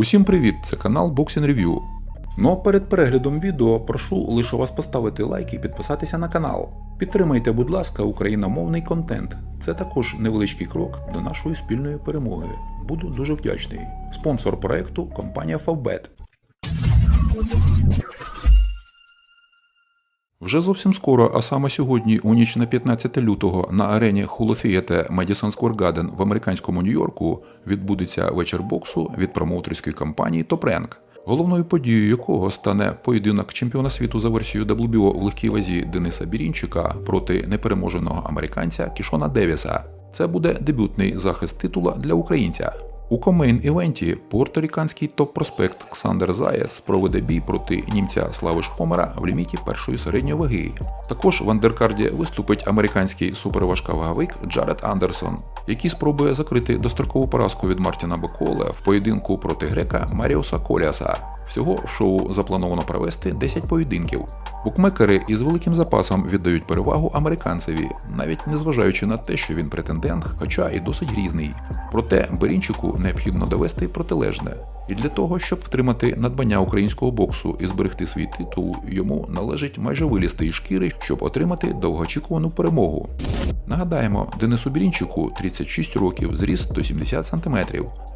Усім привіт! Це канал Boxing Review. Ну а перед переглядом відео прошу лише вас поставити лайк і підписатися на канал. Підтримайте, будь ласка, україномовний контент. Це також невеличкий крок до нашої спільної перемоги. Буду дуже вдячний. Спонсор проекту компанія Favbet. Вже зовсім скоро, а саме сьогодні, у ніч на 15 лютого, на арені Theatre Madison Square Garden в американському Нью-Йорку відбудеться вечір боксу від промоутерської компанії Rank, головною подією якого стане поєдинок чемпіона світу за версією WBO в легкій вазі Дениса Бірінчика проти непереможеного американця Кішона Девіса. Це буде дебютний захист титула для українця. У комейн-івенті порторіканський топ-проспект Ксандер Заєс проведе бій проти німця Слави Шпомера в ліміті першої середньої ваги. Також в андеркарді виступить американський суперважкаваговик Джаред Андерсон, який спробує закрити дострокову поразку від Мартіна Бакола в поєдинку проти грека Маріуса Коліаса. Всього в шоу заплановано провести 10 поєдинків. Букмекери із великим запасом віддають перевагу американцеві, навіть незважаючи на те, що він претендент, хоча і досить грізний. Проте Берінчику необхідно довести протилежне. І для того, щоб втримати надбання українського боксу і зберегти свій титул, йому належить майже вилізти із шкіри, щоб отримати довгоочікувану перемогу. Нагадаємо, Денису Бірінчику 36 років, зріст 170 см.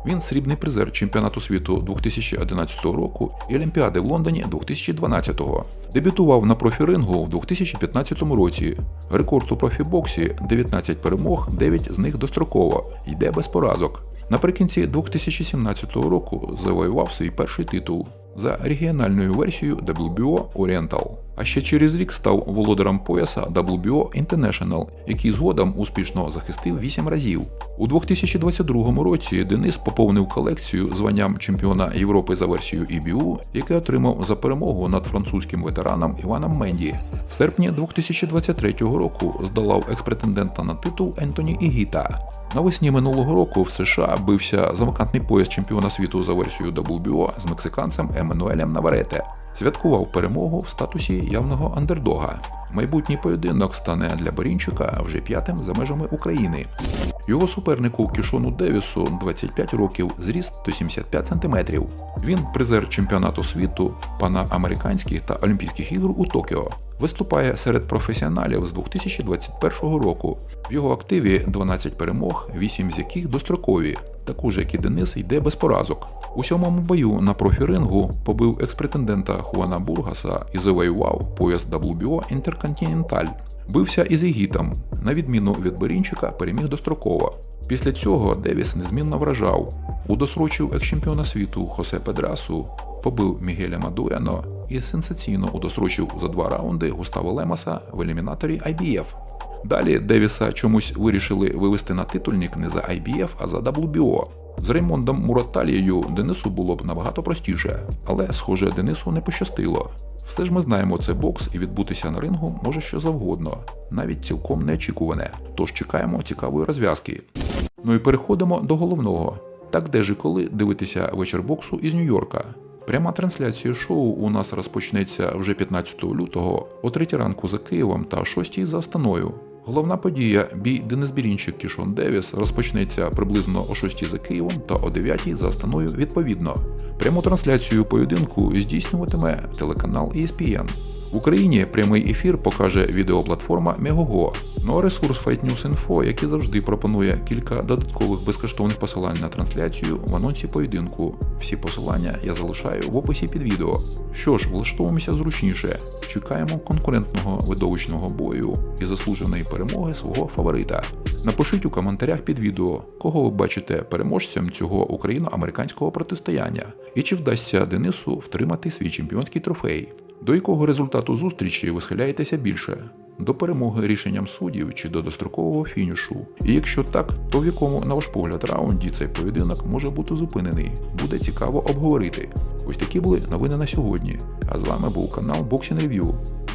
Він срібний призер чемпіонату світу 2011 року і Олімпіади в Лондоні 2012-го. Дебютував на профірингу в 2015 році. Рекорд у профібоксі 19 перемог, 9 з них достроково, йде без поразок. Наприкінці 2017 року завоював свій перший титул за регіональною версією WBO Oriental. А ще через рік став володарем пояса WBO International, який згодом успішно захистив 8 разів. У 2022 році Денис поповнив колекцію званням чемпіона Європи за версією EBU, яке отримав за перемогу над французьким ветераном Іваном Менді. В серпні 2023 року здолав експретендента на титул Ентоні Ігіта. Навесні минулого року в США бився за вакантний пояс чемпіона світу за версією WBO з мексиканцем Еммануелем Наварете. Святкував перемогу в статусі явного андердога. Майбутній поєдинок стане для Борінчика вже п'ятим за межами України. Його супернику Кішону Девісу 25 років, зріст 175 см. Він призер чемпіонату світу, панаамериканських та Олімпійських ігор у Токіо. Виступає серед професіоналів з 2021 року. В його активі 12 перемог, 8 з яких дострокові. Також як і Денис йде без поразок. У сьомому бою на профірингу побив експретендента Хуана Бургаса і завоював пояс WBO Інтерконтиненталь. Бився із Ігітом, на відміну від Берінчика, переміг достроково. Після цього Девіс незмінно вражав. Удосрочив екс-чемпіона світу Хосе Педрасу, побив Мігеля Мадуяно і сенсаційно удосрочив за два раунди Густаво Лемоса в елімінаторі IBF. Далі Девіса чомусь вирішили вивести на титульник не за IBF, а за WBO. З Реймондом Мураталією Денису було б набагато простіше, але, схоже, Денису не пощастило. Все ж ми знаємо, це бокс і відбутися на рингу може що завгодно, навіть цілком неочікуване. Тож чекаємо цікавої розв'язки. Ну і переходимо до головного. Так де ж і коли дивитися вечір боксу із Нью-Йорка. Пряма трансляція шоу у нас розпочнеться вже 15 лютого о 3 ранку за Києвом та о 6 за Астаною. Головна подія бій Денис Бірінчик Кішон Девіс розпочнеться приблизно о 6 за Києвом та о 9 за Астаною відповідно. Пряму трансляцію поєдинку здійснюватиме телеканал ESPN. В Україні прямий ефір покаже відеоплатформа Megogo. Ну а ресурс Fight News Info, який завжди пропонує кілька додаткових безкоштовних посилань на трансляцію в анонсі поєдинку. Всі посилання я залишаю в описі під відео. Що ж, влаштовуємося зручніше. Чекаємо конкурентного видовищного бою і заслуженої перемоги свого фаворита. Напишіть у коментарях під відео, кого ви бачите переможцем цього україно-американського протистояння, і чи вдасться Денису втримати свій чемпіонський трофей. До якого результату зустрічі ви схиляєтеся більше? До перемоги рішенням суддів чи до дострокового фінішу? І якщо так, то в якому, на ваш погляд, раунді цей поєдинок може бути зупинений? Буде цікаво обговорити. Ось такі були новини на сьогодні. А з вами був канал Boxing Review.